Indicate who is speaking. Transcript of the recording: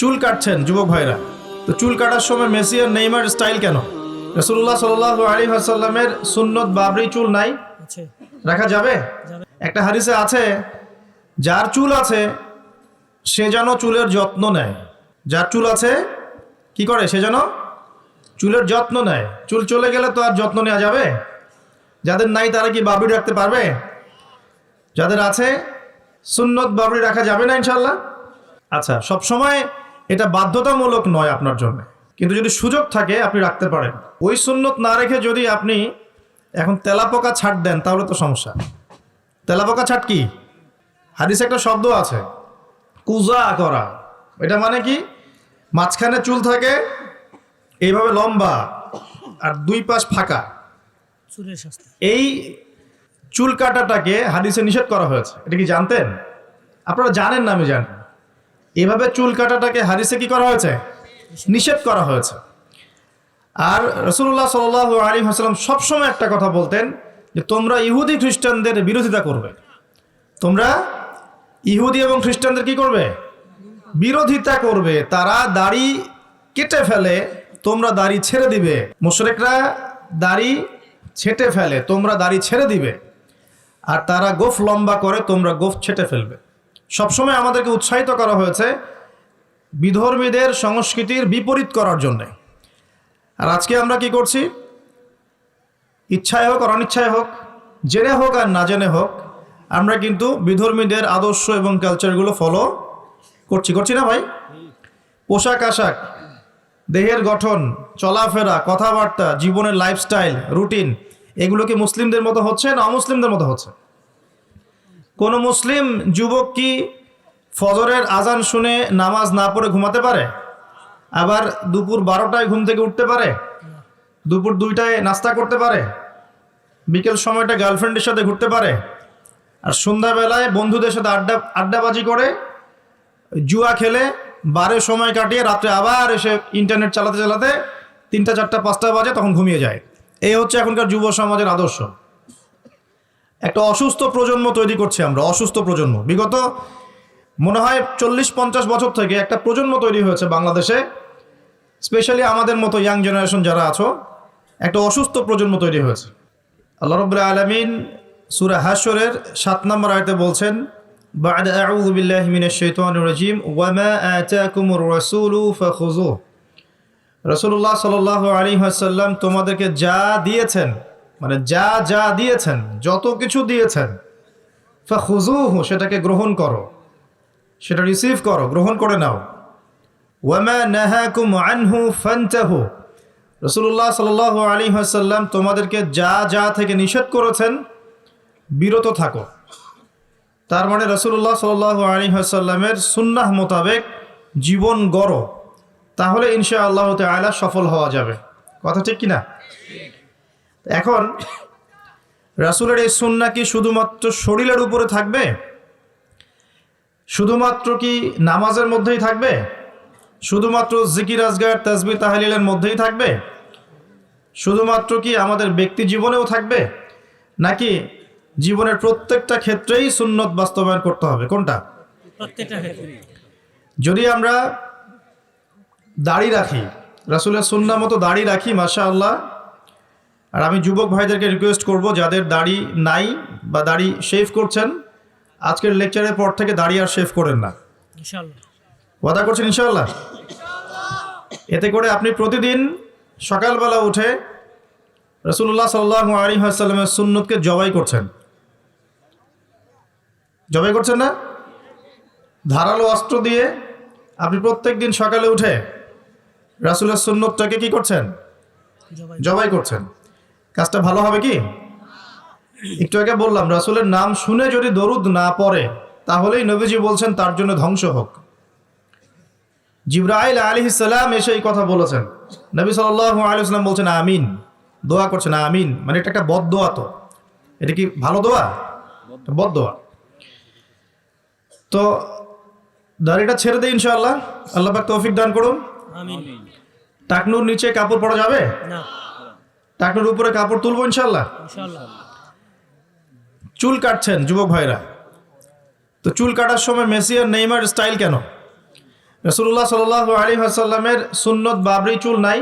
Speaker 1: চুল কাটছেন যুবক ভাইরা। তো চুল কাটার সময় মেসি আর নেইমার স্টাইল কেন? রসুল্লাহ সাল আলী আসাল্লামের সুন্নত বাবরি চুল নাই? রাখা যাবে?
Speaker 2: যাবে।
Speaker 1: একটা হারিসে আছে যার চুল আছে সে যেন চুলের যত্ন নেয়। যার চুল আছে কি করে? সে যেন চুলের যত্ন নেয়। চুল চলে গেলে তো আর যত্ন নেওয়া যাবে? যাদের নাই তারা কি বাবরি রাখতে পারবে? যাদের আছে সুন্নত বাবরি রাখা যাবে না ইনশাল্লাহ আচ্ছা সব সময় এটা বাধ্যতামূলক নয় আপনার জন্য। কিন্তু যদি সুযোগ থাকে আপনি রাখতে পারেন। ওই সুন্নত না রেখে যদি আপনি এখন তেলাপোকা ছাট দেন তাহলে তো সমস্যা। তেলাপোকা ছাট কি? হাদিসে একটা শব্দ আছে কুজা করা। এটা মানে কি? মাঝখানে চুল থাকে এইভাবে লম্বা আর দুই পাশ ফাঁকা। এই চুল কাটাটাকে হাদিসে নিষেধ করা হয়েছে। এটা কি জানতেন? আপনারা জানেন না আমি জানি। এভাবে চুল কাটাটাকে হাদিসে কি করা হয়েছে? নিষেধ করা হয়েছে। আর রসুল্লাহ সাল আলী হাসলাম সবসময় একটা কথা বলতেন যে, তোমরা ইহুদি খ্রিস্টানদের বিরোধিতা করবে। তোমরা ইহুদি এবং খ্রিস্টানদের কি করবে? বিরোধিতা করবে। তারা দাড়ি কেটে ফেলে, তোমরা দাড়ি ছেড়ে দিবে। মুশরেকরা দাড়ি ছেটে ফেলে, তোমরা দাড়ি ছেড়ে দিবে। আর তারা গোফ লম্বা করে, তোমরা গোফ ছেটে ফেলবে। সবসময় আমাদেরকে উৎসাহিত করা হয়েছে বিধর্মীদের সংস্কৃতির বিপরীত করার জন্যে। আর আজকে আমরা কি করছি? ইচ্ছায় হোক আর অনিচ্ছায় হোক, জেনে হোক আর না জেনে হোক, আমরা কিন্তু বিধর্মীদের আদর্শ এবং কালচারগুলো ফলো করছি। করছি না ভাই? পোশাক আশাক, দেহের গঠন, চলাফেরা, কথাবার্তা, জীবনের লাইফস্টাইল রুটিন এগুলো কি মুসলিমদের মতো হচ্ছে না অমুসলিমদের মতো হচ্ছে? কোনো মুসলিম যুবক কি ফজরের আজান শুনে নামাজ না পড়ে ঘুমাতে পারে? আবার দুপুর বারোটায় ঘুম থেকে উঠতে পারে? দুপুর দুইটায় নাস্তা করতে পারে? বিকেল সময়টা গার্লফ্রেন্ডের সাথে ঘুরতে পারে? আর সন্ধ্যাবেলায় বন্ধুদের সাথে আড্ডা, আড্ডাবাজি করে, জুয়া খেলে, বারে সময় কাটিয়ে রাত্রে আবার এসে ইন্টারনেট চালাতে চালাতে তিনটা, চারটা, পাঁচটা বাজে তখন ঘুমিয়ে যায়। এই হচ্ছে এখনকার যুব সমাজের আদর্শ। একটা অসুস্থ প্রজন্ম তৈরি করছি আমরা অসুস্থ প্রজন্ম বিগত মনে হয় চল্লিশ পঞ্চাশ বছর থেকে একটা প্রজন্ম তৈরি হয়েছে বাংলাদেশে স্পেশালি আমাদের মতো ইয়াং জেনারেশন যারা আছো একটা অসুস্থ প্রজন্ম তৈরি হয়েছে আল্লাহ রবুল্লাহ আলমিন সুরা হাসরের সাত নম্বর আয়তে বলছেন بعد أعوذ بالله من الشيطان الرجيم وما آتاكم الرسول فخذوه রসুল্লাহ সাল আলী হাসাল্লাম তোমাদেরকে যা দিয়েছেন মানে যা যা দিয়েছেন, যত কিছু দিয়েছেন ফাখুজুহু সেটাকে গ্রহণ করো। সেটা রিসিভ করো, গ্রহণ করে নাও। ওয়ামা নাহাকুম আনহু ফান্তাহু। রসুল্লাহ সাল আলী হাসাল্লাম তোমাদেরকে যা যা থেকে নিষেধ করেছেন, বিরত থাকো। তার মানে রসুল্লাহ সাল আলী হাসাল্লামের সুন্নাহ মোতাবেক জীবন গড়ো। তাহলে ইনশা আল্লাহ তালা সফল হওয়া যাবে। কথা ঠিক কিনা? এখন রাসুলের এই সুন্না কি শুধুমাত্র শরীরের উপরে থাকবে? শুধুমাত্র কি নামাজের মধ্যেই থাকবে? শুধুমাত্র জিকির আজগার তাজবি তাহলিলের মধ্যেই থাকবে? শুধুমাত্র কি আমাদের ব্যক্তি জীবনেও থাকবে? নাকি জীবনের প্রত্যেকটা ক্ষেত্রেই সুন্নত বাস্তবায়ন করতে হবে? কোনটা? যদি আমরা দাড়ি রাখি রাসুলের সুন্না মতো দাড়ি রাখি মাশা আল্লাহ আর আমি যুবক ভাইদেরকে রিকোয়েস্ট করব যাদের দাড়ি নাই বা দাড়ি শেভ করছেন আজকের লেকচারের পর থেকে দাড়ি আর শেভ করেন না। ওয়াদা করছেন ইনশাল্লাহ এতে করে আপনি প্রতিদিন সকালবেলা উঠে রসুল্লাহ সাল্লাহ আলী আসাল্লামের সুন্নতকে জবাই করছেন। জবাই করছেন না? ধারালো অস্ত্র দিয়ে আপনি প্রত্যেক দিন সকালে উঠে রাসুলের সুন্নতটাকে কি করছেন?
Speaker 2: জবাই
Speaker 1: করছেন। কাজটা ভালো হবে কি? একটু আগে বললাম রাসুলের নাম শুনে যদি দরুদ না পড়ে তাহলেই নবীজি বলছেন তার জন্য ধ্বংস হোক। জিব্রাইল আলী ইসালাম এসে এই কথা বলেছেন। নবী সাল আলী সাল্লাম বলছেন আমিন। দোয়া করছেন আমিন। মানে এটা একটা বদ দোয়া তো। এটা কি ভালো দোয়া? বদ দোয়া। তো দাড়িটা ছেড়ে দিই ইনশাআল্লাহ। আল্লাহ পাক তৌফিক দান করুন। টাকনুর নিচে কাপড় পরা যাবে?
Speaker 2: না।
Speaker 1: টাকনুর উপরে কাপড় তুলবো
Speaker 2: ইনশাল্লাহ
Speaker 1: চুল কাটছেন যুবক ভাইরা। তো চুল কাটার সময় মেসি আর নেইমার স্টাইল কেন? রসুল্লাহ সাল আলী আসাল্লামের সুন্নত বাবরি চুল নাই।